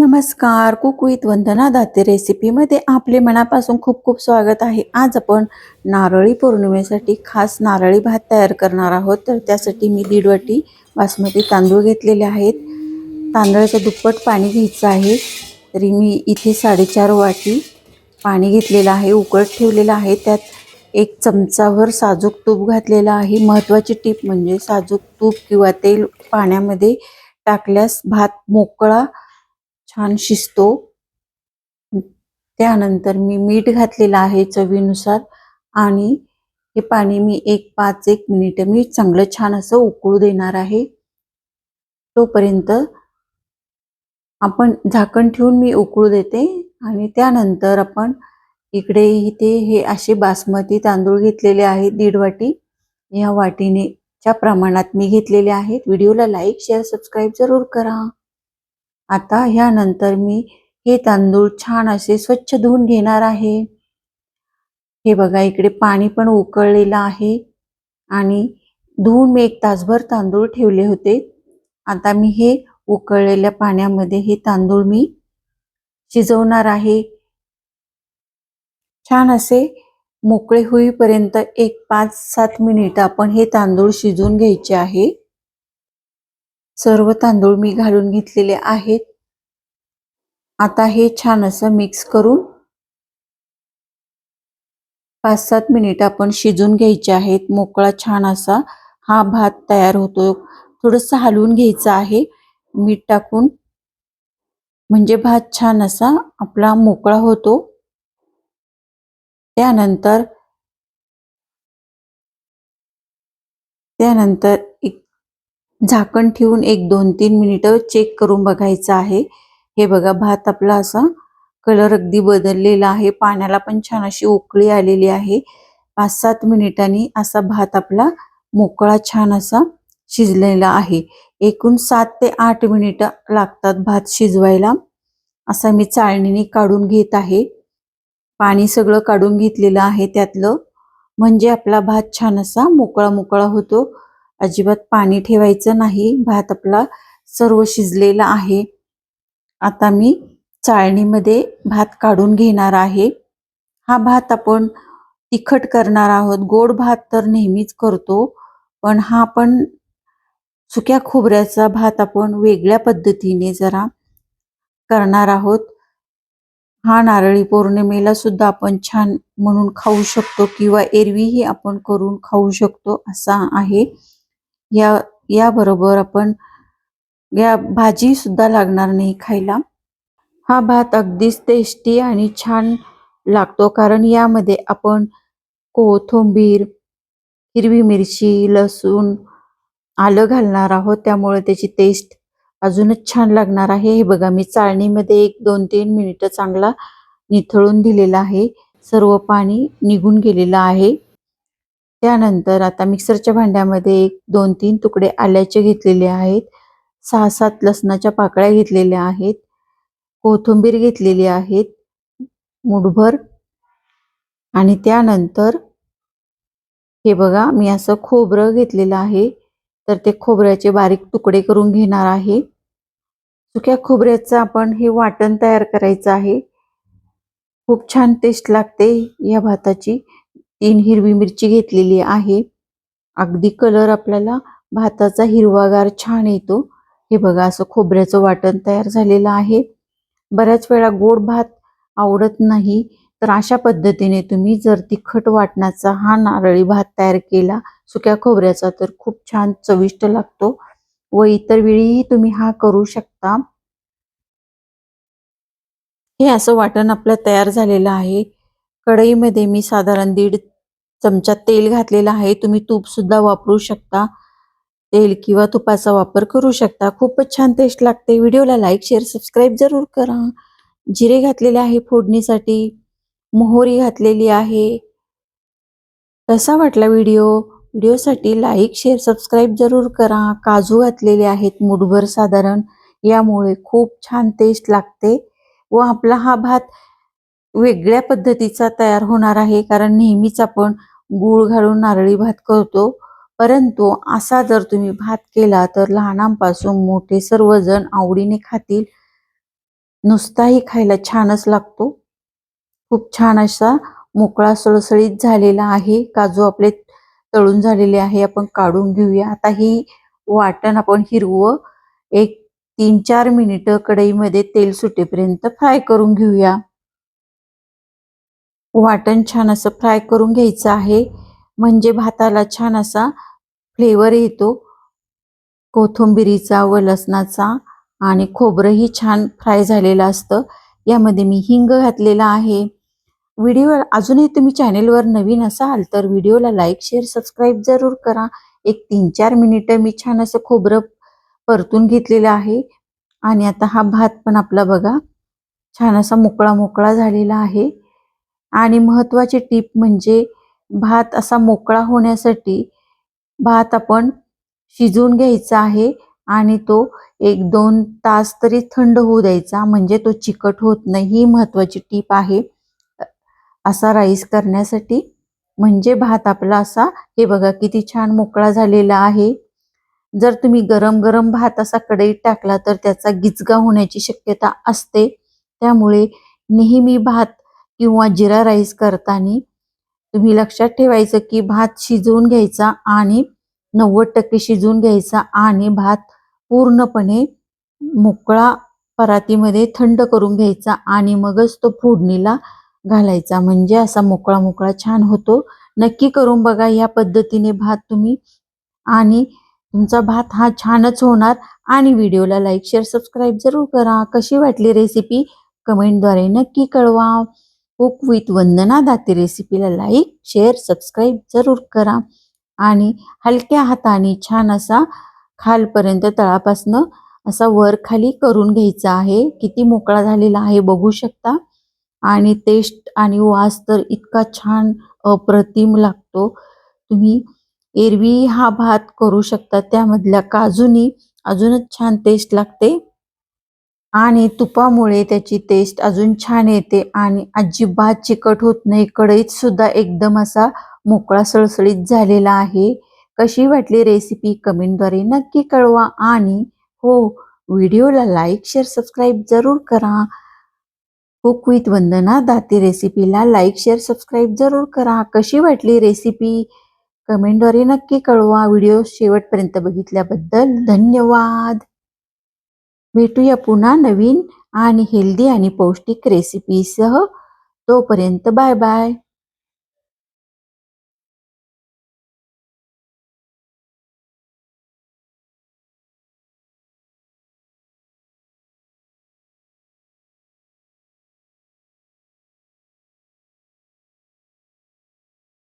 नमस्कार कुक वंदना दाते रेसिपीमध्ये आपले मनापासून खूप खूप स्वागत आहे. आज आपण नारळी पौर्णिमेसाठी खास नारळी भात तयार करणार आहोत. तर त्यासाठी मी दीड वाटी बासमती तांदूळ घेतलेले आहेत. तांदळाचं दुप्पट पाणी घ्यायचं आहे. तरी मी इथे साडेचार वाटी पाणी घेतलेलं आहे उकळत ठेवलेलं आहे. त्यात एक चमचाभर साजूक तूप घातलेलं आहे. महत्त्वाची टीप म्हणजे साजूक तूप किंवा तेल पाण्यामध्ये टाकल्यास भात मोकळा छान शिजतो. त्यानंतर मी मीठ घातलेलं आहे चवीनुसार आणि हे पाणी मी एक पाच एक मिनिट मी चांगलं छान असं उकळू देणार आहे. तोपर्यंत आपण झाकण ठेवून मी उकळू देते आणि त्यानंतर आपण इकडे इथे हे असे बासमती तांदूळ घेतलेले आहेत दीड वाटी. या वाटीने च्या प्रमाणात मी घेतलेले आहेत. व्हिडिओला लाईक शेअर सबस्क्राईब जरूर करा. आता ह्यानंतर मी हे तांदूळ छान असे स्वच्छ धुवून घेणार आहे. हे बघा इकडे पाणी पण उकळलेलं आहे आणि धुवून मी एक तासभर तांदूळ ठेवले होते. आता मी हे उकळलेल्या पाण्यामध्ये हे तांदूळ मी शिजवणार आहे. छान असे मोकळे होईपर्यंत एक पाच सात मिनिट आपण हे तांदूळ शिजवून घ्यायचे आहे. सर्व तांदूळ मी घालून घेतलेले आहेत. आता हे छान असं मिक्स करून पाच सात मिनिट आपण शिजून घ्यायचे आहेत. मोकळा छान असा हा भात तयार होतो. थोडंसं हलवून घ्यायचं आहे. मीठ टाकून. म्हणजे भात छान असा आपला मोकळा होतो. त्यानंतर त्यानंतर एक झाकण ठेवून एक दोन तीन मिनिटं चेक करून बघायचं आहे. हे बघा भात आपला असा कलर अगदी बदललेला आहे. पाण्याला पण छान अशी उकळी आलेली आहे. पाच सात मिनिटांनी असा भात आपला मोकळा छान असा शिजलेला आहे. एकूण सात ते आठ मिनिटं लागतात भात शिजवायला. असा मी चाळणीने काढून घेत आहे. पाणी सगळं काढून घेतलेलं आहे त्यातलं. म्हणजे आपला भात छान असा मोकळा मोकळा होतो. अजिबात पाणी ठेवायचं नाही. भात आपला सर्व शिजलेला आहे. आता मी चाळणीमध्ये भात काढून घेणार आहे. हा भात आपण तिखट करणार आहोत. गोड भात तर नेहमीच करतो पण हा पण सुक्या खोबऱ्याचा भात आपण वेगळ्या पद्धतीने जरा करणार आहोत. हा नारळी पौर्णिमेला सुद्धा आपण छान म्हणून खाऊ शकतो किंवा एरवीही आपण करून खाऊ शकतो असा आहे. या याबरोबर आपण या भाजीसुद्धा लागणार नाही खायला. हा भात अगदीच टेस्टी आणि छान लागतो. कारण यामध्ये आपण कोथिंबीर हिरवी मिरची लसूण आलं घालणार आहोत. त्यामुळे त्याची टेस्ट अजूनच छान लागणार आहे. हे बघा मी चाळणीमध्ये एक दोन तीन मिनिटं चांगला निथळून दिलेला आहे. सर्व पाणी निघून गेलेलं आहे. त्यानंतर आता मिक्सरच्या भांड्यामध्ये एक दोन तीन तुकडे आल्याचे घेतलेले आहेत. सहा सात लसणाच्या पाकळ्या घेतलेल्या आहेत. कोथिंबीर घेतलेली आहेत. मुठभर. आणि त्यानंतर हे बघा मी असं खोबरं घेतलेलं आहे. तर ते खोबऱ्याचे बारीक तुकडे करून घेणार आहे. सुक्या खोबऱ्याचं आपण हे वाटण तयार करायचं आहे. खूप छान टेस्ट लागते या भाताची. तीन हिरवी मिरची घेतलेली आहे. अगदी कलर आपल्याला भाताचा हिरवागार छान येतो. हे बघा असं खोबऱ्याचं वाटण तयार झालेलं आहे. बऱ्याच वेळा गोड भात आवडत नाही तर अशा पद्धतीने तुम्ही जर तिखट वाटणाचा हा नारळी भात तयार केला सुक्या खोबऱ्याचा तर खूप छान चविष्ट लागतो व इतर वेळीही तुम्ही हा करू शकता. हे असं वाटण आपलं तयार झालेलं आहे. कढईमध्ये मी साधारण दीड चमचा तेल घातलेला आहे. तुम्ही तूप सुद्धा वापरू शकता. तेल किंवा तुपाचा वापर करू शकता. खूपच छान टेस्ट लागते. व्हिडिओला लाईक शेअर सबस्क्राईब जरूर करा. जिरे घातलेले आहे फोडणीसाठी. मोहरी घातलेली आहे. कसा वाटला व्हिडिओ? व्हिडिओसाठी लाईक शेअर सबस्क्राईब जरूर करा. काजू घातलेले आहेत मुठभर साधारण. यामुळे खूप छान टेस्ट लागते व आपला हा भात वेगळ्या पद्धतीचा तयार होणार आहे. कारण नेहमीच आपण गूळ घालून नारळी भात करतो. परंतु असा जर तुम्ही भात केला तर लहानांपासून मोठे सर्वजण आवडीने खातील. नुसताही खायला छानच लागतो. खूप छान असा मोकळा सळसळीत झालेला आहे. काजू आपले तळून झालेले आहे. आपण काढून घेऊया. आता ही वाटण आपण हिरवं एक तीन चार मिनिटं कढईमध्ये तेल सुटेपर्यंत फ्राय करून घेऊया. वाटण छान असं फ्राय करून घ्यायचं आहे. म्हणजे भाताला छान असा फ्लेवर येतो. कोथिंबिरीचा व लसणाचा आणि खोबरंही छान फ्राय झालेलं असतं. यामध्ये मी हिंग घातलेला आहे. व्हिडिओ अजूनही तुम्ही चॅनेलवर नवीन असाल तर व्हिडिओला लाईक शेअर सबस्क्राईब जरूर करा. एक तीन चार मिनिटं मी छान असं खोबरं परतून घेतलेलं आहे. आणि आता हा भात पण आपला बघा छान असा मोकळा मोकळा झालेला आहे. आणि महत्त्वाची टीप म्हणजे भात असा मोकळा होण्यासाठी भात आपण शिजवून घ्यायचा आहे आणि तो एक दोन तास तरी थंड होऊ द्यायचा. म्हणजे तो चिकट होत नाही. ही महत्त्वाची टीप आहे. असा राईस करण्यासाठी. म्हणजे भात आपला असा हे बघा किती छान मोकळा झालेला आहे. जर तुम्ही गरम गरम भात असा कढईत टाकला तर त्याचा गिचगा होण्याची शक्यता असते. त्यामुळे नेहमी भात किंवा जिरा राईस करताना तुम्ही लक्षात ठेवायचं की भात शिजवून घ्यायचा आणि नव्वद टक्के शिजवून घ्यायचा आणि भात पूर्णपणे मोकळा परातीमध्ये थंड करून घ्यायचा आणि मगच तो फोडणीला घालायचा. म्हणजे असा मोकळा मोकळा छान होतो. नक्की करून बघा या पद्धतीने भात तुम्ही. आणि तुमचा भात हा छानच होणार आणि व्हिडिओला लाईक शेअर सबस्क्राईब जरूर करा. कशी वाटली रेसिपी? कमेंटद्वारे नक्की कळवा. कुक विथ वंदना दाते रेसिपीला लाईक शेअर सबस्क्राईब जरूर करा. आणि हलक्या हाताने छान असा खालपर्यंत तळापासनं असा वर खाली करून घ्यायचा आहे. किती मोकळा झालेला आहे बघू शकता. आणि टेस्ट आणि वास तर इतका छान अप्रतिम लागतो. तुम्ही एरवी हा भात करू शकता. त्यामधल्या काजूनी अजूनच छान टेस्ट लागते. आणि तुपामुळे त्याची टेस्ट अजून छान येते आणि अजिबात चिकट होत नाही. कढईत सुद्धा एकदम असा मोकळा सळसळीत झालेला आहे. कशी वाटली रेसिपी कमेंटद्वारे नक्की कळवा आणि हो व्हिडिओला लाईक शेअर सबस्क्राईब जरूर करा. कुक विथ वंदना दाती रेसिपीला लाईक शेअर सबस्क्राईब जरूर करा. कशी वाटली रेसिपी कमेंटद्वारे नक्की कळवा. व्हिडिओ शेवटपर्यंत बघितल्याबद्दल धन्यवाद. भेटूया पुन्हा नवीन आणि हेल्दी आणि पौष्टिक रेसिपीसह तोपर्यंत बाय बाय